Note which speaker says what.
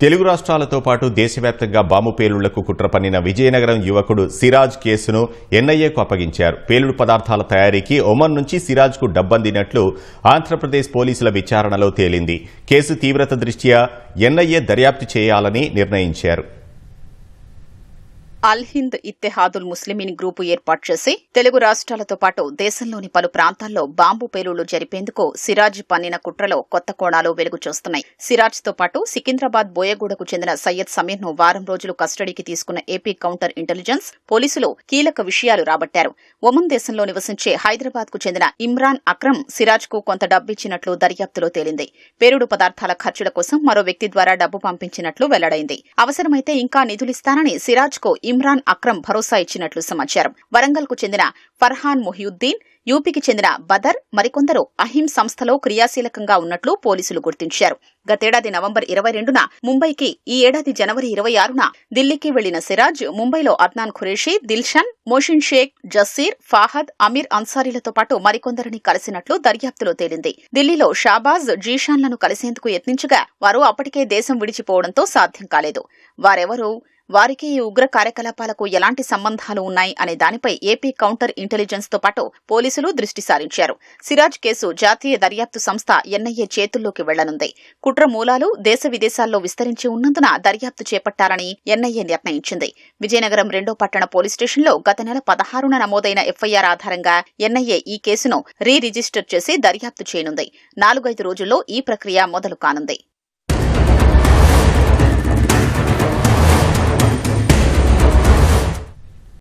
Speaker 1: తెలుగు రాష్ట్రాలతో పాటు దేశవ్యాప్తంగా బాంబు పేలుళ్ళకు కుట్ర పన్నిన విజయనగరం యువకుడు సిరాజ్ కేసును ఎన్ఐఏకు అప్పగించారు. పేలుడు పదార్థాల తయారీకి ఒమన్ నుంచి సిరాజ్కు డబ్బందినట్లు ఆంధ్రప్రదేశ్ పోలీసుల విచారణలో తేలింది. కేసు తీవ్రత దృష్ట్యా ఎన్ఐఏ దర్యాప్తు చేయాలని నిర్ణయించారు.
Speaker 2: అల్ హింద్ ఇత్తెహాదుల్ ముస్లిమీన్ గ్రూపు ఏర్పాటు చేసి తెలుగు రాష్ట్రాలతో పాటు దేశంలోని పలు ప్రాంతాల్లో బాంబు పేలుళ్ళు జరిపేందుకు సిరాజ్ పన్నిన కుట్రలో కొత్త కోణాలు వెలుగు చూస్తున్నాయి. సిరాజ్తో పాటు సికింద్రాబాద్ బోయగూడకు చెందిన సయ్యద్ సమీర్ను వారం రోజులు కస్టడీకి తీసుకున్న ఏపీ కౌంటర్ ఇంటెలిజెన్స్ పోలీసులు కీలక విషయాలు రాబట్టారు. ఒమన్ దేశంలో నివసించే హైదరాబాద్కు చెందిన ఇమ్రాన్ అక్రమ్ సిరాజ్కు కొంత డబ్బిచ్చినట్లు దర్యాప్తులో తేలింది. పేరుడు పదార్థాల ఖర్చుల కోసం మరో వ్యక్తి ద్వారా డబ్బు పంపించినట్లు వెల్లడైంది. అవసరమైతే ఇంకా నిధులిస్తానని సిరాజ్కు ఇమ్రాన్ అక్రమ్ భరోసా ఇచ్చినట్లు సమాచారం. వరంగల్కు చెందిన ఫర్హాన్ మొహియుద్దీన్ యూపీకి చెందిన బదర్ మరికొందరు అహిం సంస్థలో క్రియాశీలకంగా ఉన్నట్లు పోలీసులు గుర్తించారు. గతేడాది నవంబర్ ఇరవై రెండున ముంబైకి ఈ ఏడాది జనవరి ఇరవై ఆరున ఢిల్లీకి వెళ్ళిన సిరాజ్ ముంబైలో అద్నాన్ ఖురేషీ దిల్షన్ మోషిన్ షేక్ జస్సీర్ ఫాహద్ అమీర్ అన్సారీలతో పాటు మరికొందరిని కలిసినట్లు దర్యాప్తులో తేలింది. ఢిల్లీలో షాబాజ్ జీషాన్లను కలిసేందుకు యత్నించగా వారు అప్పటికే దేశం విడిచిపోవడంతో సాధ్యం కాలేదు. వారెవరూ వారికి ఈ ఉగ్ర కార్యకలాపాలకు ఎలాంటి సంబంధాలు ఉన్నాయి అనే దానిపై ఏపీ కౌంటర్ ఇంటెలిజెన్స్తో పాటు పోలీసులు దృష్టి సారించారు. సిరాజ్ కేసు జాతీయ దర్యాప్తు సంస్థ ఎన్ఐఏ చేతుల్లోకి వెళ్ళనుంది. కుట్ర మూలాలు దేశ విదేశాల్లో విస్తరించి ఉన్నందున దర్యాప్తు చేపట్టాలని ఎన్ఐఏ నిర్ణయించింది. విజయనగరం రెండో పట్టణ పోలీస్ స్టేషన్లో గత నెల పదహారున నమోదైన ఎఫ్ఐఆర్ ఆధారంగా ఎన్ఐఏ ఈ కేసును రీ రిజిస్టర్ చేసి దర్యాప్తు చేయనుంది. నాలుగైదు రోజుల్లో ఈ ప్రక్రియ మొదలు కానుంది.